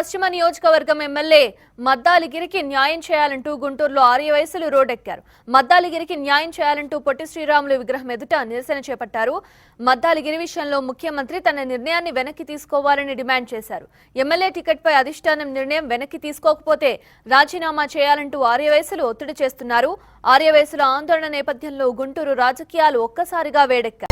పశ్చిమ నియోజకవర్గం ఎమ్మెల్యే మద్దాలిగిరికి న్యాయం చేయాలంటూ గుంటూరులో ఆర్య వయసులు రోడ్డెక్కారు. మద్దాలిగిరికి న్యాయం చేయాలంటూ పొట్టి శ్రీరాములు విగ్రహం ఎదుట నిరసన చేపట్టారు. మద్దాలిగిరి విషయంలో ముఖ్యమంత్రి తన నిర్ణయాన్ని వెనక్కి తీసుకోవాలని డిమాండ్ చేశారు. ఎమ్మెల్యే టికెట్పై అధిష్టానం నిర్ణయం వెనక్కి తీసుకోకపోతే రాజీనామా చేయాలంటూ ఆర్యవయసులు ఒత్తిడి చేస్తున్నారు. ఆర్యవయసుల ఆందోళన నేపథ్యంలో గుంటూరు రాజకీయాలు ఒక్కసారిగా వేడెక్కారు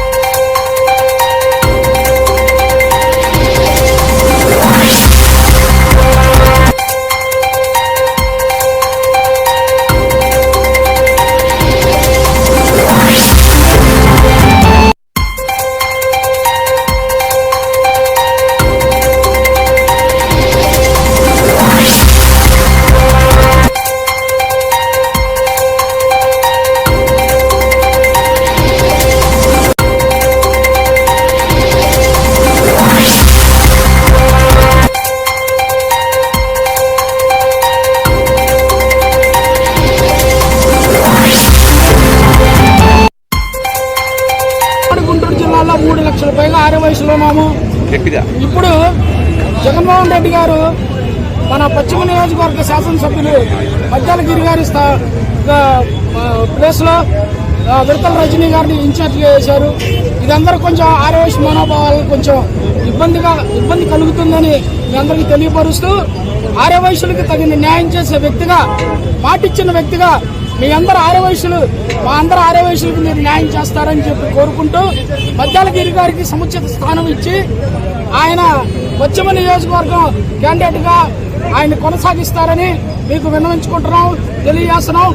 లక్షల పైగా ఆరు వయసులో ఉన్నాము. ఇప్పుడు జగన్మోహన్ రెడ్డి గారు మన పశ్చిమ నియోజకవర్గ శాసనసభ్యులు మద్దాలగిరి గారి ప్లేస్లో విడతల రజనీ గారిని ఇన్ఛార్జిగా వేశారు ఇదందరూ కొంచెం ఆరు వయసు మనోభావాలు కొంచెం ఇబ్బందిగా ఇబ్బంది కలుగుతుందని మీ అందరికీ తెలియపరుస్తూ ఆర్య వయసులకి తగిన న్యాయం చేసే వ్యక్తిగా మాటిచ్చిన వ్యక్తిగా మీ అందరు ఆర్య వయసులు మా అందరు ఆర్య వయసులకు మీరు న్యాయం చేస్తారని చెప్పి కోరుకుంటూ మద్దాలగిరి గారికి సముచిత స్థానం ఇచ్చి ఆయన పశ్చిమ నియోజకవర్గం క్యాండిడేట్గా ఆయన కొనసాగిస్తారని మీకు విన్నవించుకుంటున్నాం తెలియజేస్తున్నాం.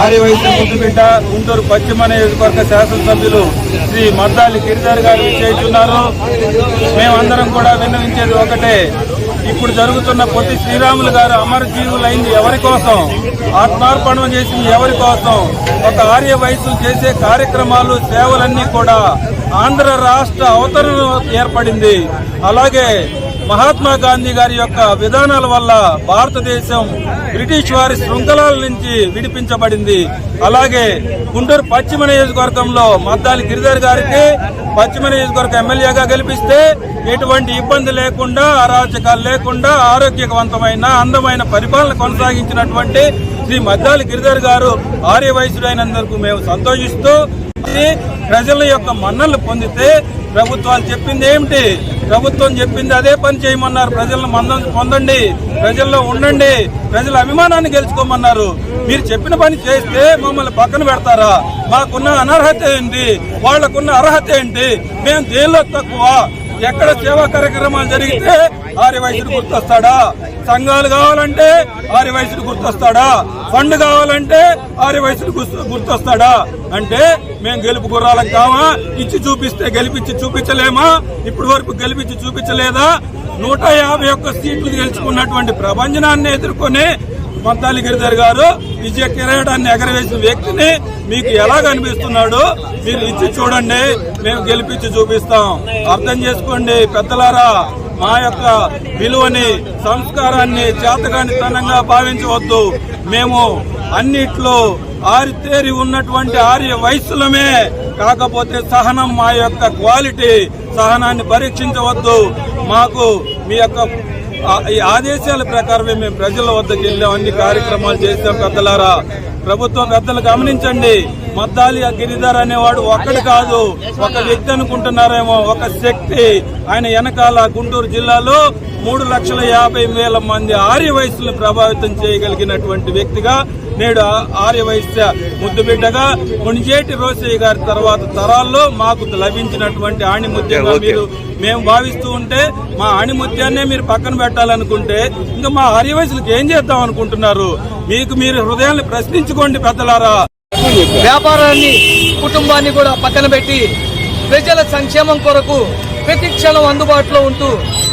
ఆర్యవైశ్య ముద్దుబిడ్డ గుంటూరు పశ్చిమ నియోజకవర్గ శాసనసభ్యులు శ్రీ మద్దాలి గిరిధర్ గారు విచ్చేస్తున్నారు మేమందరం కూడా విన్నవించేది ఒకటే ఇప్పుడు జరుగుతున్న పొట్టి శ్రీరాములు గారు అమరజీవులైంది ఎవరి కోసం? ఆత్మార్పణం చేసింది ఎవరి కోసం? ఒక ఆర్య వయసు చేసే కార్యక్రమాలు సేవలన్నీ కూడా ఆంధ్ర రాష్ట్ర అవతరణ ఏర్పడింది. అలాగే మహాత్మా గాంధీ గారి యొక్క విధానాల వల్ల భారతదేశం బ్రిటిష్ వారి శృంఖలాల నుంచి విడిపించబడింది. అలాగే గుంటూరు పశ్చిమ నియోజకవర్గంలో మద్దాలి గిరిధర్ గారికి పశ్చిమ నియోజకవర్గ ఎమ్మెల్యేగా గెలిపిస్తే ఎటువంటి ఇబ్బంది లేకుండా అరాచకాలు లేకుండా ఆరోగ్యవంతమైన అందమైన పరిపాలన కొనసాగించినటువంటి శ్రీ మద్దాలి గిరిధర్ గారు ఆర్య వయసుడైనందుకు మేము సంతోషిస్తూ ఇది ప్రజల యొక్క మన్నలు పొందితే ప్రభుత్వాలు చెప్పింది ఏమిటి? ప్రభుత్వం చెప్పింది అదే పని చేయమన్నారు. ప్రజలను మందం పొందండి. ప్రజల్లో ఉండండి. ప్రజల అభిమానాన్ని గెలుచుకోమన్నారు. మీరు చెప్పిన పని చేస్తే మమ్మల్ని పక్కన పెడతారా? మాకున్న అనర్హత ఏంటి? వాళ్ళకున్న అర్హత ఏంటి? మేము దేనిలో తక్కువ? ఎక్కడ సేవా కార్యక్రమాలు జరిగితే ఆర్య వయసుడు గుర్తొస్తాడా? సంఘాలు కావాలంటే ఆర్య వయసుడు గుర్తొస్తాడా? ఫండ్ కావాలంటే ఆర్య వయసుడు గుర్తు- గుర్తొస్తాడా? అంటే మేము గెలుపు గుర్రాలం కావా ఇచ్చి చూపిస్తే గెలిపించి చూపించలేమా? ఇప్పటి వరకు గెలిపించి చూపించలేదా? నూట యాభై ఒక్క సీట్లు గెలుచుకున్నటువంటి ప్రభంజనాన్ని ఎదుర్కొని మొత్తాలి గిరిధర్ గారు విజయ కిరీటాన్ని ఎగరవేసిన వ్యక్తిని మీకు ఎలా కనిపిస్తున్నాడు? మీరు ఇచ్చి చూడండి మేము గెలిపించి చూపిస్తాం. అర్థం చేసుకోండి పెద్దలారా మా యొక్క విలువని సంస్కారాన్ని చేతగానితనంగా భావించవద్దు. మేము అన్నిట్లో ఆరితేరి ఉన్నటువంటి ఆర్య వయస్సులమే. కాకపోతే సహనం మా యొక్క క్వాలిటీ సహనాన్ని పరీక్షించవద్దు. మాకు మీ యొక్క ఈ ఆదేశాల ప్రకారమే మేము ప్రజల వద్దకు వెళ్ళాం. అన్ని కార్యక్రమాలు చేసాం పెద్దలారా. ప్రభుత్వ పెద్దలు గమనించండి. మద్దాలి గిరిధర్ అనేవాడు ఒక్కడు కాదు. ఒక వ్యక్తి అనుకుంటున్నారేమో ఒక శక్తి. ఆయన వెనకాల గుంటూరు జిల్లాలో మూడు లక్షల యాభై వేల మంది ఆర్య వయసులను ప్రభావితం చేయగలిగినటువంటి వ్యక్తిగా నేడు ఆర్య వైశ్య ముద్దుబిడ్డగా మునిజేటి రోసయ్య గారి తర్వాత తరాల్లో మాకు లభించినటువంటి ఆణిముత్యంగా మీరు మేము భావిస్తూ ఉంటే మా ఆణిముత్యాన్నే మీరు పక్కన పెట్టాలనుకుంటే ఇంకా మా ఆర్య వయసులకు ఏం చేద్దాం అనుకుంటున్నారు? మీకు మీరు హృదయాన్ని ప్రశ్నించుకోండి పెద్దలారా. వ్యాపారాన్ని కుటుంబాన్ని కూడా పక్కన పెట్టి ప్రజల సంక్షేమం కొరకు ప్రతి క్షణం అందుబాటులో ఉంటూ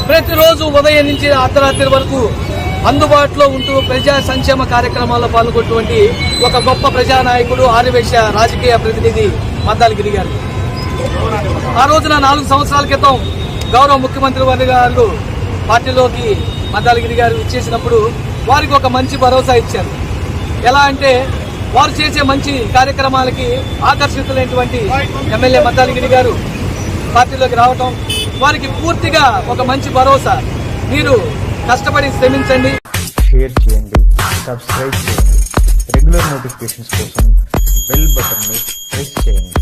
ప్రతిరోజు ఉదయం నుంచి అర్ధరాత్రి వరకు అందుబాటులో ఉంటూ ప్రజా సంక్షేమ కార్యక్రమాల్లో పాల్గొన్నటువంటి ఒక గొప్ప ప్రజానాయకుడు ఆర్యవేశ రాజకీయ ప్రతినిధి మద్దాలగిరి గారు. ఆ రోజున నాలుగు సంవత్సరాల క్రితం గౌరవ ముఖ్యమంత్రి వారి గారు పార్టీలోకి మద్దాలగిరి గారు ఇచ్చేసినప్పుడు వారికి ఒక మంచి భరోసా ఇచ్చారు. ఎలా అంటే వారు చేసే మంచి కార్యక్రమాలకి ఆకర్షితులైనటువంటి ఎమ్మెల్యే మద్దాలగిరి గారు పార్టీలోకి రావటం వారికి పూర్తిగా ఒక మంచి భరోసా. మీరు కష్టపడి శ్రమించండి. షేర్ చేయండి సబ్స్క్రైబ్ చేయండి. రెగ్యులర్ నోటిఫికేషన్స్ కోసం బెల్ బటన్ని ప్రెస్ చేయండి.